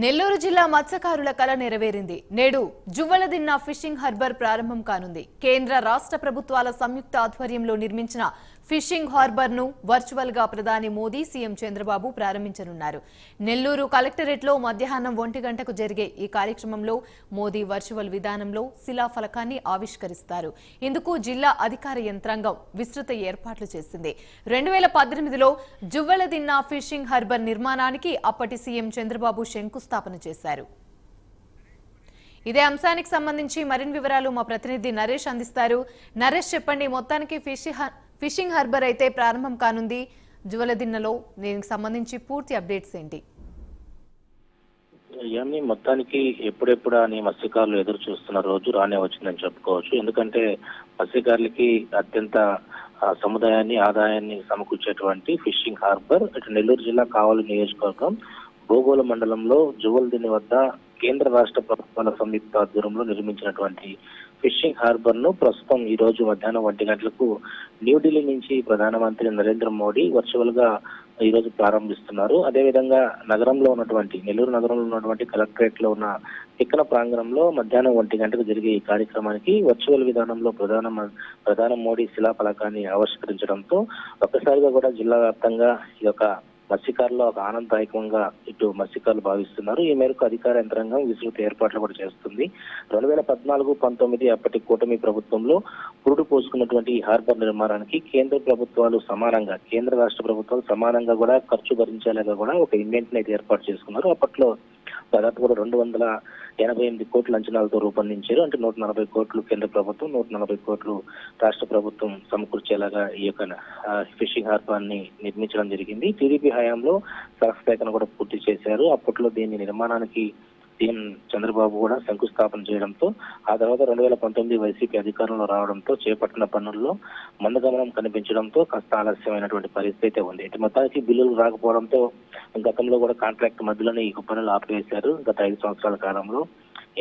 నెల్లూరు జిల్లా మత్స్యకారుల కళ నెరవేరింది. నేడు జువ్వలదిన్న ఫిషింగ్ హార్బర్ ప్రారంభం కానుంది. కేంద్ర రాష్ట్ర ప్రభుత్వాల సంయుక్త ఆధ్వర్యంలో నిర్మించిన ఫిషింగ్ హార్బర్ను వర్చువల్గా ప్రధాని మోదీ సీఎం చంద్రబాబు ప్రారంభించనున్నారు. నెల్లూరు కలెక్టరేట్లో మధ్యాహ్నం ఒంటి గంటకు జరిగే ఈ కార్యక్రమంలో మోదీ వర్చువల్ విధానంలో శిలాఫలకాన్ని ఆవిష్కరిస్తారు. ఇందుకు జిల్లా అధికార యంత్రాంగం విస్తృత ఏర్పాట్లు చేసింది. రెండు వేల పద్దెనిమిదిలో జువ్వలదిన్న ఫిషింగ్ హార్బర్ నిర్మాణానికి అప్పటి సీఎం చంద్రబాబు శంకుస్థాపన చేశారు. ఇదే అంశానికి సంబంధించి మరిన్ని వివరాలు మా ప్రతినిధి నరేష్ అందిస్తారు. నరేష్ చెప్పండి మొత్తానికి ఫిషింగ్ హార్బర్ అయితే ప్రారంభం కానుంది. జువలదిన్నలో దీనికి సంబంధించి పూర్తి అప్డేట్స్ ఏంటి? ఇవన్నీ మొత్తానికి ఎప్పుడెప్పుడు అని మత్స్యకారులు ఎదురు చూస్తున్న రోజు రానే వచ్చిందని చెప్పుకోవచ్చు. ఎందుకంటే మత్స్యకారులకి అత్యంత సముదాయాన్ని ఆదాయాన్ని సమకూర్చేటువంటి ఫిషింగ్ హార్బర్ ఇటు నెల్లూరు జిల్లా కావలి నియోజకవర్గం భూగోళ మండలంలో జువల్దిని వద్ద కేంద్ర రాష్ట్ర ప్రభుత్వాల సంయుక్త ఆధ్వర్యంలో నిర్మించినటువంటి ఫిషింగ్ హార్బర్ను ప్రస్తుతం ఈ రోజు మధ్యాహ్నం ఒంటి గంటలకు న్యూఢిల్లీ నుంచి ప్రధానమంత్రి నరేంద్ర మోడీ వర్చువల్గా ఈ రోజు ప్రారంభిస్తున్నారు. అదేవిధంగా నగరంలో ఉన్నటువంటి నెల్లూరు నగరంలో ఉన్నటువంటి కలెక్టరేట్లో ఉన్న తిక్కన ప్రాంగణంలో మధ్యాహ్నం ఒంటి గంటకు జరిగే ఈ కార్యక్రమానికి వర్చువల్ విధానంలో ప్రధాన ప్రధాని మోడీ శిలాఫలకాన్ని ఆవిష్కరించడంతో ఒక్కసారిగా కూడా జిల్లా వ్యాప్తంగా ఈ యొక్క మత్స్యకారులు ఒక ఆనందదాయకంగా ఇటు మత్స్యకారులు భావిస్తున్నారు. ఈ మేరకు అధికార యంత్రాంగం విస్తృత ఏర్పాట్లు కూడా చేస్తుంది. రెండు వేల పద్నాలుగు పంతొమ్మిది అప్పటి కూటమి ప్రభుత్వంలో పురుడు పోసుకున్నటువంటి హార్బర్ నిర్మాణానికి కేంద్ర ప్రభుత్వాలు సమానంగా కేంద్ర రాష్ట్ర ప్రభుత్వాలు సమానంగా కూడా ఖర్చు భరించేలాగా కూడా ఒక ఇన్వెంట్ అయితే ఏర్పాటు చేసుకున్నారు. అప్పట్లో దాదాపు కూడా రెండు వందల ఎనభై ఎనిమిది కోట్ల అంచనాలతో రూపొందించారు. అంటే నూట నలభై కోట్లు కేంద్ర ప్రభుత్వం నూట నలభై కోట్లు రాష్ట్ర ప్రభుత్వం సమకూర్చేలాగా ఈ యొక్క ఫిషింగ్ హార్బర్ని నిర్మించడం జరిగింది. టీడీపీ హయాంలో సరస్సేకరణ కూడా పూర్తి చేశారు. అప్పట్లో దీని నిర్మాణానికి సీఎం చంద్రబాబు కూడా శంకుస్థాపన చేయడంతో ఆ తర్వాత రెండు వేల పంతొమ్మిది వైసీపీ అధికారంలో రావడంతో చేపట్టిన పనుల్లో మందగమనం కనిపించడంతో కాస్త ఆలస్యమైనటువంటి పరిస్థితి అయితే ఉంది. ఇటు మొత్తానికి బిల్లులు రాకపోవడంతో గతంలో కూడా కాంట్రాక్ట్ మధ్యలోనే ఈ పనులు ఆపివేశారు. గత ఐదు సంవత్సరాల కాలంలో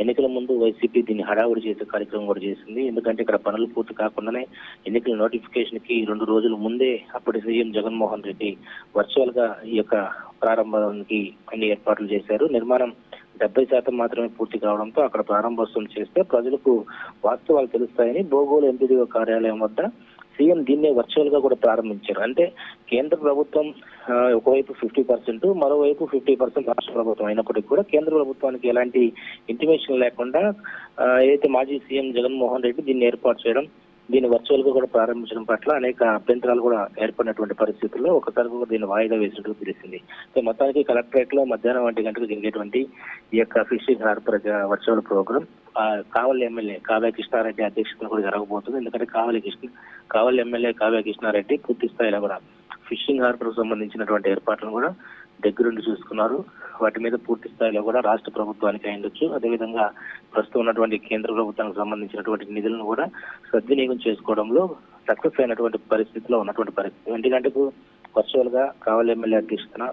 ఎన్నికల ముందు వైసీపీ దీన్ని హడావుడి చేసే కార్యక్రమం కూడా చేసింది. ఎందుకంటే ఇక్కడ పనులు పూర్తి కాకుండానే ఎన్నికల నోటిఫికేషన్కి రెండు రోజుల ముందే అప్పటి సీఎం జగన్మోహన్ రెడ్డి వర్చువల్గా ఈ యొక్క ప్రారంభానికి అన్ని ఏర్పాట్లు చేశారు. నిర్మాణం డెబ్బై శాతం మాత్రమే పూర్తి కావడంతో అక్కడ ప్రారంభోత్సవం చేస్తే ప్రజలకు వాస్తవాలు తెలుస్తాయని బోగోలు ఎంపీడీఓ కార్యాలయం వద్ద సీఎం దీన్నే వర్చువల్గా కూడా ప్రారంభించారు. అంటే కేంద్ర ప్రభుత్వం ఒకవైపు ఫిఫ్టీ పర్సెంట్ మరోవైపు ఫిఫ్టీ పర్సెంట్ రాష్ట్ర ప్రభుత్వం అయినప్పటికీ కూడా కేంద్ర ప్రభుత్వానికి ఎలాంటి ఇంటిమేషన్ లేకుండా ఏదైతే మాజీ సీఎం జగన్మోహన్ రెడ్డి దీన్ని ఏర్పాటు చేయడం దీన్ని వర్చువల్గా కూడా ప్రారంభించడం పట్ల అనేక అభ్యంతరాలు కూడా ఏర్పడినటువంటి పరిస్థితుల్లో ఒకసారి కూడా దీన్ని వాయిదా వేసినట్టు తెలిసింది సో మొత్తానికి కలెక్టరేట్లో మధ్యాహ్నం ఒంటి గంటకు జరిగేటువంటి ఈ యొక్క fishing harbour virtual programme Kavali MLA Kavya Krishna Reddy అధ్యక్షతన కూడా జరగబోతుంది. ఎందుకంటే కావలి కృష్ణ కావలి ఎమ్మెల్యే కావ్య కృష్ణారెడ్డి పూర్తి స్థాయిలో కూడా ఫిషింగ్ హార్బర్ సంబంధించినటువంటి ఏర్పాట్లను కూడా దగ్గరుండి చూసుకున్నారు. వాటి మీద పూర్తి స్థాయిలో కూడా రాష్ట్ర ప్రభుత్వానికి అయిండొచ్చు అదేవిధంగా ప్రస్తుతం ఉన్నటువంటి కేంద్ర ప్రభుత్వానికి సంబంధించినటువంటి నిధులను కూడా సద్వినియోగం చేసుకోవడంలో సక్సెస్ అయినటువంటి పరిస్థితిలో ఉన్నటువంటి పరిస్థితి. ఎందుకంటే గంటకు వర్చువల్గా కావలి ఎమ్మెల్యే అధ్యక్షతన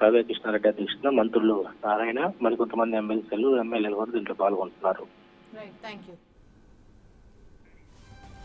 కావ్య కృష్ణారెడ్డి అధ్యక్షతన మంత్రులు నారాయణ మరికొంతమంది ఎమ్మెల్సీలు ఎమ్మెల్యేలు కూడా దీంట్లో పాల్గొంటున్నారు. Thank you